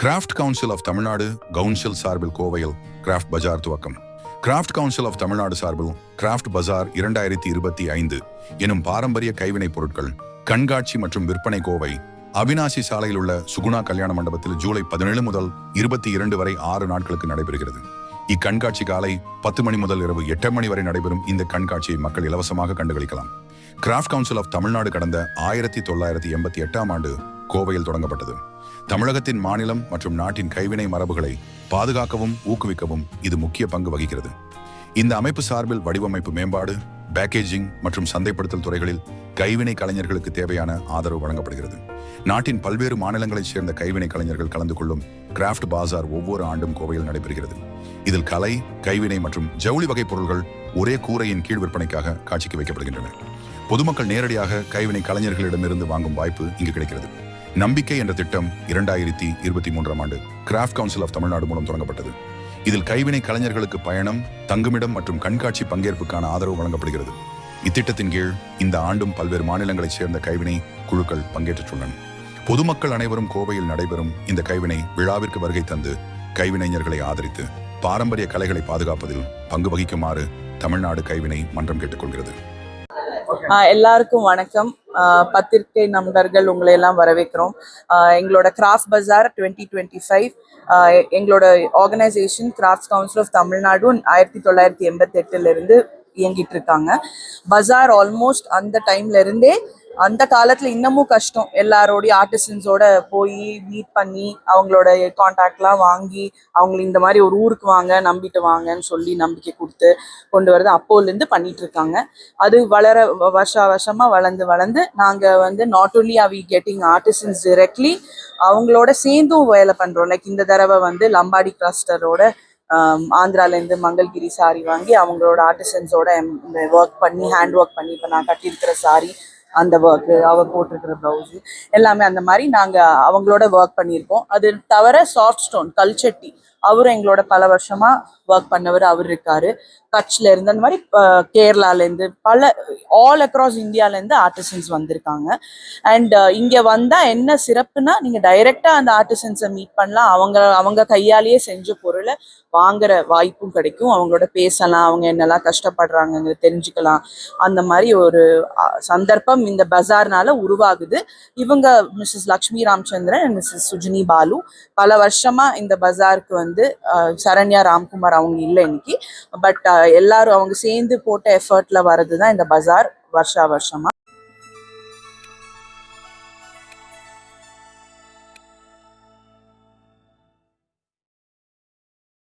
Craft council of Tamil Nadu council சார்பில் கோவையில் craft பஜார் துவக்கம். கிராஃப்ட் கவுன்சில் ஆஃப் தமிழ்நாடு சார்பில் கிராஃப்ட் பஜார் இரண்டாயிரத்தி இருபத்தி ஐந்து எனும் பாரம்பரிய கைவினைப் பொருட்கள் கண்காட்சி மற்றும் விற்பனை கோவை அவினாசி சாலையில் உள்ள சுகுணா கல்யாண மண்டபத்தில் ஜூலை பதினேழு முதல் இருபத்தி இரண்டு வரை ஆறு நாட்களுக்கு நடைபெறுகிறது. இக்கண்காட்சி காலை பத்து மணி முதல் இரவு எட்டு மணி வரை நடைபெறும் இந்த கண்காட்சியை மக்கள் இலவசமாக கண்டுகளிக்கலாம். கிராஃப்ட் கவுன்சில் ஆஃப் தமிழ்நாடு கடந்த ஆயிரத்தி தொள்ளாயிரத்தி எண்பத்தி எட்டாம் ஆண்டு கோவையில் தொடங்கப்பட்டது. தமிழகத்தின் மாநிலம் மற்றும் நாட்டின் கைவினை மரபுகளை பாதுகாக்கவும் ஊக்குவிக்கவும் இது முக்கிய பங்கு வகிக்கிறது. இந்த அமைப்பு சார்பில் வடிவமைப்பு மேம்பாடு பேக்கேஜிங் மற்றும் சந்தைப்படுத்தல் துறைகளில் கைவினை கலைஞர்களுக்கு தேவையான ஆதரவு வழங்கப்படுகிறது. நாட்டின் பல்வேறு மாநிலங்களைச் சேர்ந்த கைவினை கலைஞர்கள் கலந்து கொள்ளும் கிராஃப்ட் பாசார் ஒவ்வொரு ஆண்டும் கோவையில் நடைபெறுகிறது. இதில் கலை கைவினை மற்றும் ஜவுளி வகை பொருள்கள் ஒரே கூரையின் கீழ் விற்பனைக்காக காட்சிக்கு வைக்கப்படுகின்றன. பொதுமக்கள் நேரடியாக கைவினை கலைஞர்களிடமிருந்து வாங்கும் வாய்ப்பு இங்கு கிடைக்கிறது. நம்பிக்கை என்ற திட்டம் இரண்டாயிரத்தி இருபத்தி மூன்றாம் ஆண்டு கிராஃப்ட் கவுன்சில் ஆஃப் தமிழ்நாடு மூலம் தொடங்கப்பட்டது. இதில் கைவினை கலைஞர்களுக்கு பயணம் தங்குமிடம் மற்றும் கண்காட்சி பங்கேற்புக்கான ஆதரவு வழங்கப்படுகிறது. இத்திட்டத்தின் கீழ் இந்த ஆண்டும் பல்வேறு மாநிலங்களைச் சேர்ந்த கைவினை குழுக்கள் பங்கேற்றுள்ளன. பொதுமக்கள் அனைவரும் கோவையில் நடைபெறும் இந்த கைவினை விழாவிற்கு வருகை தந்து கைவினைஞர்களை ஆதரித்து பாரம்பரிய கலைகளை பாதுகாப்பதில் பங்கு வகிக்குமாறு தமிழ்நாடு கைவினை மன்றம் கேட்டுக்கொள்கிறது. எல்லாருக்கும் வணக்கம். பத்திரிகை நண்பர்கள் உங்களை எல்லாம் வரவேற்கிறோம். எங்களோட craft bazaar twenty twenty five எங்களோட organisation crafts council of Tamil Nadu ஆயிரத்தி தொள்ளாயிரத்தி எண்பத்தி எட்டுல இருந்து இயங்கிட்டு இருக்காங்க. பஜார் ஆல்மோஸ்ட் அந்த டைம்ல இருந்தே அந்த காலத்துல இன்னமும் கஷ்டம். எல்லாரோடய ஆர்டிசன்ஸோட போய் மீட் பண்ணி அவங்களோட காண்டாக்ட்லாம் வாங்கி அவங்களை இந்த மாதிரி ஒரு ஊருக்கு வாங்க நம்பிட்டு வாங்கன்னு சொல்லி நம்பிக்கை கொடுத்து கொண்டு வரது அப்போலேருந்து பண்ணிட்டு இருக்காங்க. அது வளர வ- வருஷா வருஷமா வளர்ந்து வளர்ந்து நாங்க வந்து not only are we getting artisans directly அவங்களோட சேர்ந்தும் வேலை பண்றோம். லைக் இந்த தடவை வந்து லம்பாடி கிளஸ்டரோட ஆந்திராலேருந்து மங்கள்கிரி சாரி வாங்கி அவங்களோட ஆர்டிசன்ஸோட இந்த ஒர்க் பண்ணி ஹேண்ட் ஒர்க் பண்ணி இப்போ நான் கட்டியிருக்கிற சாரி அந்த ஒர்க்கு அவர் போட்டிருக்கிற ப்ளவுஸு எல்லாமே அந்த மாதிரி நாங்கள் அவங்களோட ஒர்க் பண்ணியிருக்கோம். அது தவிர சாஃப்ட் ஸ்டோன் கல்ச்சட்டி அவரும் எங்களோட பல வருஷமா ஒர்க் பண்ணவர் அவர் இருக்காரு. கட்ச்ல இருந்து அந்த மாதிரி கேரளால இருந்து பல ஆல் அக்ராஸ் இந்தியால இருந்து ஆர்டிசன்ஸ் வந்திருக்காங்க. அண்ட் இங்க வந்தா என்ன சிறப்புனா நீங்க டைரக்டா அந்த ஆர்டிசன்ஸை மீட் பண்ணலாம். அவங்க அவங்க கையாலேயே செஞ்ச பொருளை வாங்குற வாய்ப்பும் கிடைக்கும். அவங்களோட பேசலாம் அவங்க என்னெல்லாம் கஷ்டப்படுறாங்க தெரிஞ்சுக்கலாம். அந்த மாதிரி ஒரு சந்தர்ப்பம் இந்த பஜார்னால உருவாகுது. இவங்க மிஸ்ஸஸ் லக்ஷ்மி ராமச்சந்திரன் மிஸ்ஸஸ் சுஜினி பாலு பல வருஷமா இந்த பஜாருக்கு வந்து வந்து சரண்யா ராம்குமார் அவங்க இல்லை இன்னைக்கு. பட் எல்லாரும் அவங்க சேர்ந்து போட்ட எஃபர்ட்ல வர்றது தான் இந்த பஜார் வருஷா வருஷமா.